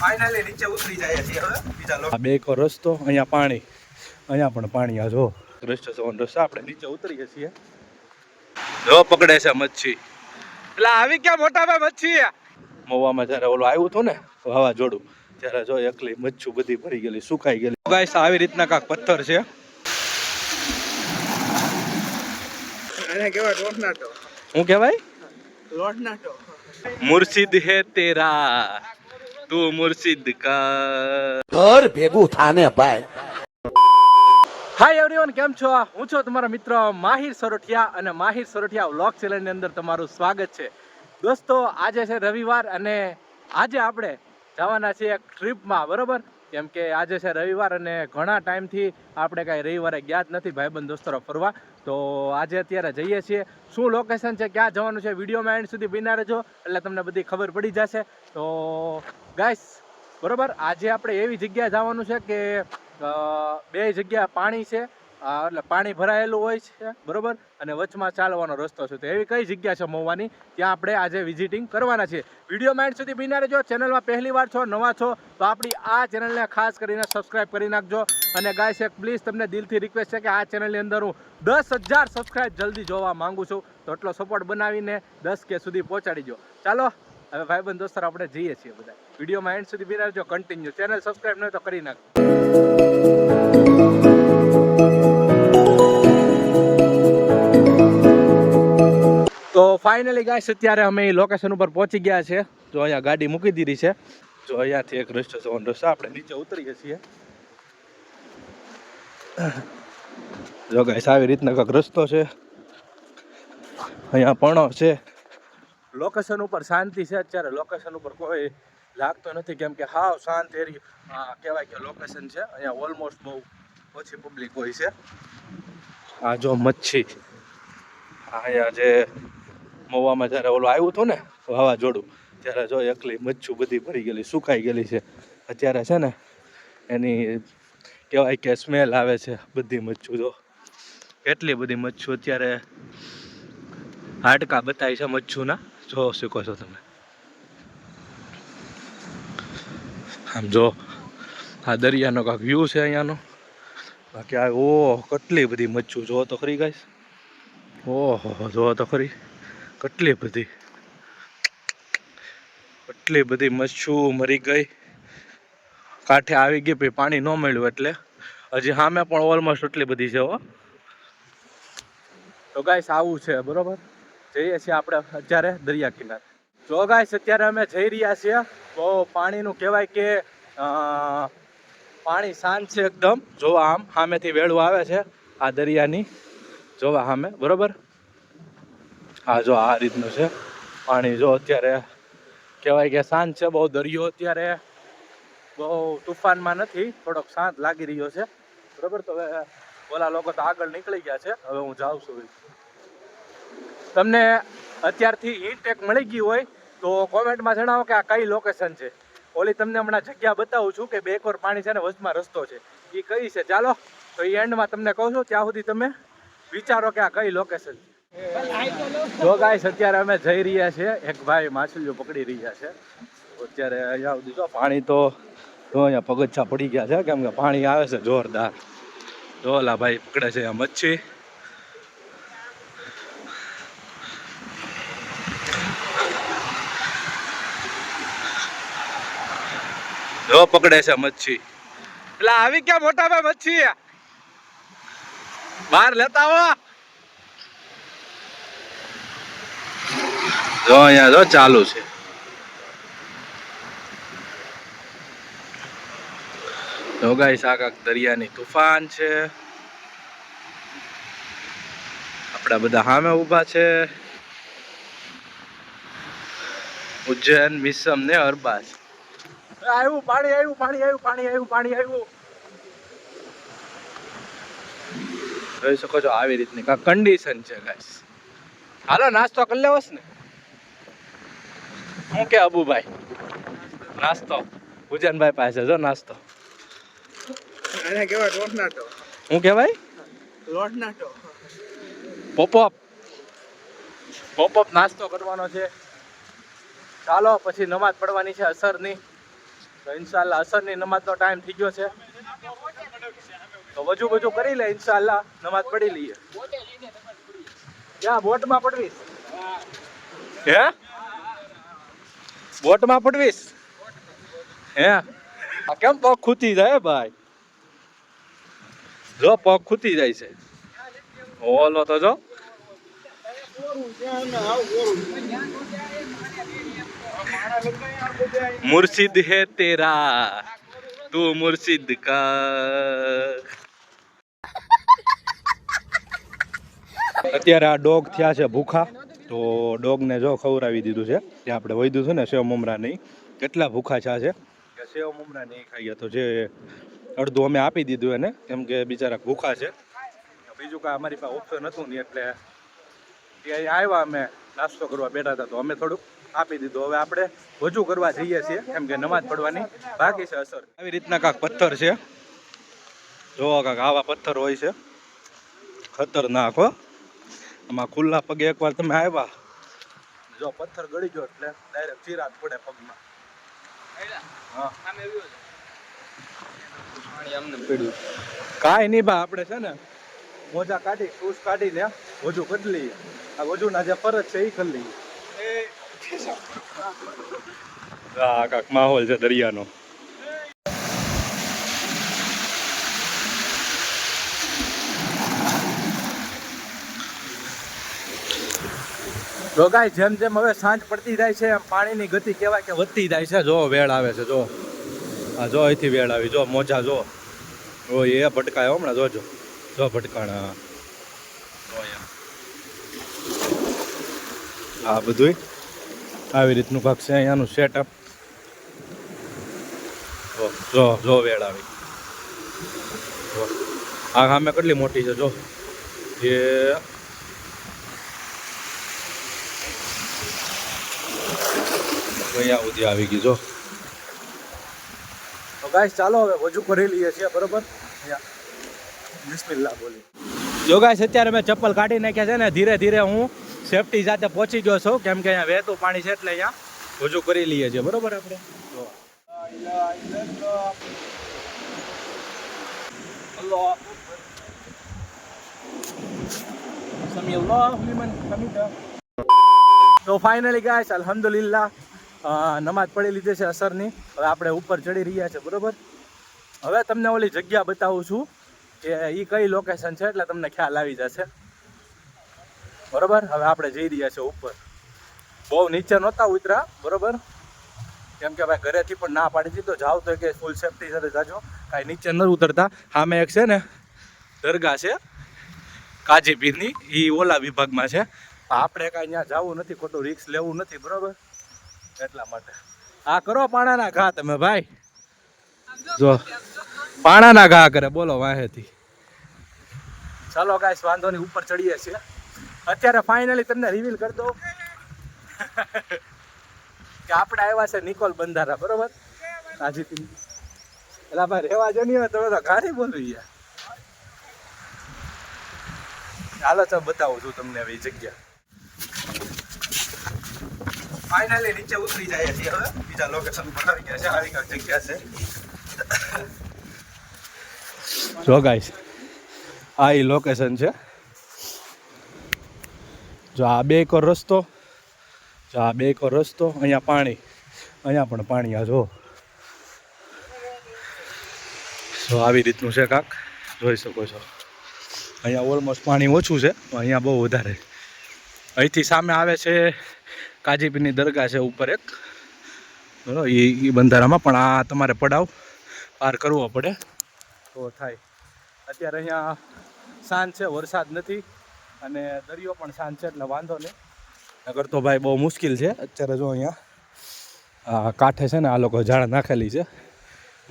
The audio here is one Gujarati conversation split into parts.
ફાઇનલી નીચે ઉતરી જાય છે હવે. બીજા લોકો આ બે કો રસ્તો અહીંયા પાણી. અહીંયા પણ પાણી આ જો. રસ્તો જવાનો રસ્તો આપણે નીચે ઉતરીએ છીએ. જો પકડે છે મચ્છી. એટલે આવી ક્યાં મોટા ભાઈ મચ્છી મોવામાં જ્યારે ઓલું આવ્યું હતું ને વાવાઝોડું ત્યારે જો એકલી મચ્છું બધી ભરી ગયેલી સુકાઈ ગયેલી. ગાઈસ આવી રીતના કાંક પથ્થર છે. હું કહેવાય લોટનાટો મુર્શિદ હે તેરા. તું મુર્શિદ કા ઘર ભેગું થાને ભાઈ. હાય એવરીવન કેમ છો? હું છું તમારો મિત્ર માહિર સરોઠિયા અને માહિર સરોઠિયા વ્લોગ ચેનલની અંદર તમારું સ્વાગત છે. દોસ્તો આજે છે રવિવાર અને આજે આપણે જવાના છીએ એક ટ્રીપમાં બરોબર? કેમ કે આજે છે રવિવાર અને ઘણા ટાઈમથી આપણે કાંઈ રવિવારે ગયા જ નથી ભાઈબંધ દોસ્તરો ફરવા. તો આજે અત્યારે જઈએ છીએ. શું લોકેશન છે ક્યાં જવાનું છે વિડીયોમાં એન્ડ સુધી બિના રહેજો. એટલે તમને બધી ખબર પડી જશે. તો ગાઈસ, બરોબર? આજે આપણે એવી જગ્યાએ જવાનું છે કે બે જગ્યા પાણી છે એટલે પાણી ભરાયેલું હોય છે, બરોબર? અને વચમાં ચાલવાનો રસ્તો છે. તો એવી કઈ જગ્યા છે મહુવાની ત્યાં આપણે આજે વિઝિટિંગ કરવાના છે વીડિયો માઇન્ડ સુધી બિના રહેજો ચેનલમાં પહેલી વાર છો, નવા છો, તો આપણી આ ચેનલને ખાસ કરીને સબસ્ક્રાઇબ કરી નાખજો. અને ગાઈસ, એક પ્લીઝ તમને દિલથી રિક્વેસ્ટ છે કે આ ચેનલની અંદર હું દસ હજાર સબસ્ક્રાઇબ જલ્દી જોવા માંગુ છું. તો એટલો સપોર્ટ બનાવીને દસ કે સુધી પહોંચાડી દો ચાલો હવે ભાઈબંધ દોસ્તર, આપણે જઈએ છીએ બધા. વિડીયોમાં એન્ડ સુધી બિના રહેજો કન્ટિન્યુ ચેનલ સબસ્ક્રાઇબ નહીં તો કરી નાખ તો ફાઇનલી ગાઈસ અત્યારે અમે લોકેશન ઉપર પહોંચી ગયા છે જો અહીંયા ગાડી મૂકી દીધી છે. જો અહીંયાથી એક રસ્તો ઓન રસ્તો. આપણે નીચે ઉતરીએ છીએ. જો ગાઈસ આવી રીતના કંઈક રસ્તો છે. અહીંયા પણો છે. લોકેશન ઉપર શાંતિ છે અત્યારે. લોકેશન ઉપર કોઈ લાગતો નથી કેમ કે હાવ શાંત એરિયા. કહેવાય કે લોકેશન છે. અહીંયા ઓલમોસ્ટ બહુ ઓછી પબ્લિક હોય છે. આ જો મચ્છી. અહીંયા જે મવામાં જ્યારે ઓલું આવ્યું હતું ને વાવાઝોડું, ત્યારે જો એકલી મચ્છું બધી ભરી ગયેલી, સુકાઈ ગયેલી છે. અત્યારે છે ને એની કહેવાય કે સ્મેલ આવે છે બધી મચ્છું જો. કેટલી બધી મચ્છું અત્યારે હાડકા બતાવી છે મચ્છુના. જો શીખો છો તમે? આમ જો, આ દરિયાનો કાંક વ્યૂ છે અહીંયાનો. બાકી આ ઓહ કેટલી બધી મચ્છું જો તો ખરી ગાઈસ ઓહો જો તો ખરી. કેટલી બધી. કેટલી બધી મચ્છું મરી ગઈ. કાંઠે આવી ગઈ, પછી પાણી ન મળ્યું એટલે. હજી સામે પણ ઓલમોસ્ટ એટલી બધી છે હો. તો ગાઈસ આવું છે, બરોબર? જઈએ છીએ આપણે અત્યારે દરિયા કિનારે જો ગાઈસ, અત્યારે અમે જઈ રહ્યા છીએ, તો પાણીનું કહેવાય કે પાણી શાંત છે એકદમ. જોવા આમ સામેથી વેળું આવે છે, આ દરિયાની. જોવા સામે, બરોબર? હા જો આ રીતનું છે. પાણી જો અત્યારે કહેવાય કે શાંત છે, બહુ દરિયો અત્યારે બહુ તુફાનમાં નથી, થોડોક શાંત લાગી રહ્યો છે. બરોબર? તો હવે ઓલા લોકો તો આગળ નીકળી ગયા છે. હવે હું જાઉં છું. તમને અત્યારથી હિન્ટ એક મળી ગઈ હોય તો કોમેન્ટમાં જણાવો કે આ કઈ લોકેશન છે? ઓલી તમને હમણાં જગ્યા બતાવું છું કે બે કોર પાણી છે ને વચમાં રસ્તો છે. એ કઈ છે? ચાલો, તો એ એન્ડમાં તમને કહું છું, ત્યાં સુધી તમે વિચારો કે આ કઈ લોકેશન છે. જો ગાઈસ અત્યારે અમે જઈ રહ્યા છીએ. એક ભાઈ માછલીઓ પકડી રહ્યા છે. અત્યારે અહીંયા સુધી જો, પાણી તો અહીંયા પગથિયા પડી ગયા છે. કેમ કે પાણી આવે છે જોરદાર. જો ભાઈ પકડે છે મચ્છી. જો પકડે છે મચ્છી. એટલે આવી ક્યાં મોટા ભાઈ મચ્છી બહાર લેતા આવો જો અહીંયા જો ચાલુ છે. જો ગાઈસ આ કાંક દરિયાની તુફાન છે. આપણા બધા સામે ઊભા છે. ઉજ્જૈન મિસમ ને અરબાજ આવ્યું પાણી આવ્યું પાણી આવ્યું પાણી આવ્યું પાણી આવ્યું. જોઈ શકો છો આવી રીતની કાંક કન્ડિશન છે ગાઈસ હાલો નાસ્તો કરી લેવો ને? હું કે અબુભાઈ? નાસ્તો. ઉજનભાઈ પાસે જો નાસ્તો. એને કેવા ટોટનાટો હું કહેવાય? લોટનાટો. પોપઅપ પોપઅપ નાસ્તો કરવાનો છે. ચાલો પછી નમાજ પડવાની છે અસરની. તો ઇન્શાલ્લાહ અસરની નમાજનો ટાઈમ થઈ ગયો છે. તો વજુ વજુ કરી લે ઇન્શાલ્લાહ નમાજ પડી લઈએ. ક્યાં, બોટમાં પડવીશ? હે? બોટમાં પડવીશ? હે? આ કેમ પગ ખૂતી જાય ભાઈ? જો પગ ખૂતી જાય છે. ઓલો તો જો. મુર્શિદ હે તેરા તું મુર્શિદ કા અત્યારે આ ડોગ થયા છે ભૂખા, તો ડોગને જો ખવડાવી દીધું છે. ત્યાં આપણે વૈધું છે ને, સેવ મમરા નહીં. કેટલા ભૂખા છા? છે સેવ મમરા નહીં ખાઈએ તો જે અડધું અમે આપી દીધું એને, કેમ કે બિચારા ભૂખા છે. બીજું કાંઈ અમારી પાસે ઓપ્શન હતું નહીં, એટલે ત્યાં આવ્યા અમે, નાસ્તો કરવા બેઠા હતા તો અમે થોડુંક આપી દીધું. હવે આપણે વજુ કરવા જઈએ છીએ, કેમ કે નમાજ પડવાની બાકી છે અસર. આવી રીતના કાંક પથ્થર છે. જોવો કાંક આવા પથ્થર હોય છે. ખતરનાક, હો. આમાં ખુલ્લા પગે એકવાર તમે આવ્યા. જો પથ્થર ગળી ગયો એટલે ડાયરેક્ટ ચિરાત પડે પગમાં. હા. કાંઈ નહીં બા, આપણે છે ને મોજા કાઢી, શૂઝ કાઢીને વજુ કરી લઈએ. આ વજુના જે ફરજ છે એ કરી લઈએ. આ કાંક માહોલ છે દરિયાનો. જો ગાય જેમ જેમ હવે સાંજ પડતી જાય છે એમ પાણીની ગતિ કહેવાય કે વધતી જાય છે. જો વેળ આવે છે જો. આ જો અહીંથી વેળ આવી. જો મોજા જો. ઓ એ ભટકાયો હમણાં જોજો. જો ભટકાણા જો એમ. આ બધું આવી રીતનું કાંક છે અહીંયાનું સેટઅપ જો જો જો વેળ આવી. આ સામે કેટલી મોટી છે જો. એ અહીંયા સુધી આવી ગઈ જો. તો ગાઈસ ચાલો હવે વજુ કરી લઈએ છીએ બરોબર? બિસ્મિલ્લાહ બોલી જો ગાઈસ અત્યારે મેં ચપ્પલ કાઢી નાખ્યા છે ને ધીરે ધીરે હું સેફટી સાથે પહોંચી ગયો છું. કેમ કે અહીંયા વહેતું પાણી છે એટલે અહીંયા રજૂ કરી લઈએ છીએ. બરોબર આપણે? તો ફાઇનલી ગાય અલ્હમ્દુલિલ્લાહ અ, નમાજ પડી લીધી છે અસરની. હવે આપણે ઉપર ચડી રહ્યા છે. બરોબર? હવે તમને ઓલી જગ્યા બતાવું છું કે એ કઈ લોકેશન છે એટલે તમને ખ્યાલ આવી જશે. બરોબર? હવે આપણે જઈ રહ્યા છે ઉપર. બહુ નીચે નહોતા ઉતરા બરાબર? કેમ કે ભાઈ ઘરેથી પણ ના પાડી દીધો. જાવ તો કે ફૂલ સેફટી સાથે જાજો. કાંઈ નીચે ન ઉતરતા. સામે એક છે ને, દરગાહ છે. કાજીપીરની એ ઓલા વિભાગમાં છે. આપણે કાંઈ ત્યાં જવું નથી, ખોટું રિક્સ લેવું નથી, બરાબર? એટલા માટે. આ કરો પાણાના ઘા તમે, ભાઈ. જો, પાણાના ઘા કરે, બોલો વાહેથી. ચાલો કાંઈ વાંધો નહીં, ઉપર ચડીએ છીએ. અત્યારે ફાઇનલી તમને રિવીલ કરી દઉં કે આપણે આવ્યા છે નિકોલ બંધારા, બરોબર? હાજી એટલે ભાઈ રેવા જો નહીં તમે તો ઘારી બોલું યાર ચાલો તો બતાવું છું તમને હવે જગ્યા. ફાઇનલી નીચે ઉતરી જાય છે હવે. બીજા લોકેશન આવી ગયા છે. આવી કાંઈક જગ્યા છે. જો ગાઈસ આ લોકેશન છે. જો આ બે એકર રસ્તો, જો આ બે એકર રસ્તો, અહીંયા પાણી, અહીંયા પણ પાણી આ જો. જો આવી રીતનું છે કાંક, જોઈ શકો છો. અહીંયા ઓલમોસ્ટ પાણી ઓછું છે અહીંયા બહુ વધારે. અહીંથી સામે આવે છે કાજીપીરની દરગાહ છે ઉપર એક. બરાબર એ બંધારામાં પણ આ તમારે પડાવ, પાર કરવો પડે. તો થાય. અત્યારે અહીંયા શાંત છે, વરસાદ નથી. અને દરિયો પણ શાંત છે એટલે વાંધો નહીં. નગર તો ભાઈ બહુ મુશ્કેલ છે. અત્યારે જો અહીંયા આ કાંઠે છે ને આ લોકો ઝાડ નાખેલી છે.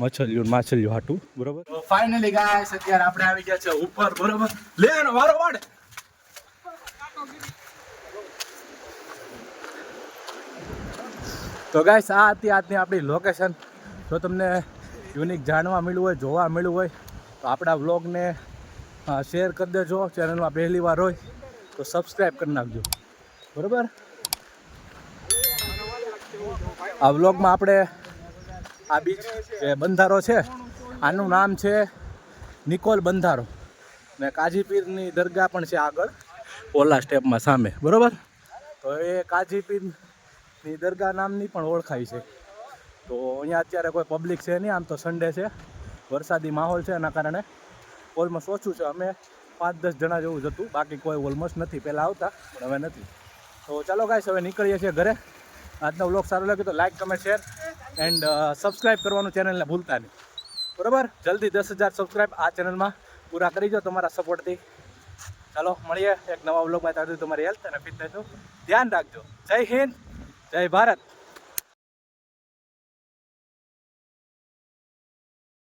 માછલીઓ માછલીઓ હાટું બરોબર? ફાઇનલી ગાઈસ અત્યારે આપણે આવી ગયા છે ઉપર બરોબર? લે વારો વાડ તો ગાઈસ આ હતી આજની આપણી લોકેશન જો તમને યુનિક જાણવા મળ્યું હોય જોવા મળ્યું હોય તો આપણા વ્લોગને શેર કરી દેજો. ચેનલમાં પહેલી વાર હોય તો સબસ્ક્રાઈબ કરી નાખજો. બરાબર? આ વ્લોગમાં આપણે આ બીચ જે બંધારો છે, આનું નામ છે નિકોલ બંધારો. ને કાજીપીરની દરગાહ પણ છે આગળ, ઓલા સ્ટેપમાં સામે. બરાબર? તો એ કાજીપીરની દરગાહ નામની પણ ઓળખાય છે. તો અહીંયા અત્યારે કોઈ પબ્લિક છે નહીં, આમ તો સન્ડે છે. વરસાદી માહોલ છે એના કારણે. ઓલમોસ્ટ ઓછું છે, અમે પાંચ દસ જણા જેવું જ હતું. બાકી કોઈ ઓલમોસ્ટ નથી, પહેલાં આવતા, પણ હવે નથી. તો ચાલો ગાઈસ હવે નીકળીએ છીએ ઘરે. આજનો વ્લોગ સારો લાગ્યો તો like comment share and subscribe કરવાનું ચેનલને ભૂલતા નહીં. બરાબર? જલ્દી દસ હજાર સબસ્ક્રાઈબ આ ચેનલમાં પૂરા કરી દો તમારા સપોર્ટથી ચાલો, મળીએ એક નવા વ્લોગમાં સુધી તમારી હેલ્થ અને ફિટનેસનું ધ્યાન રાખજો. જય હિન્દ, જય ભારત.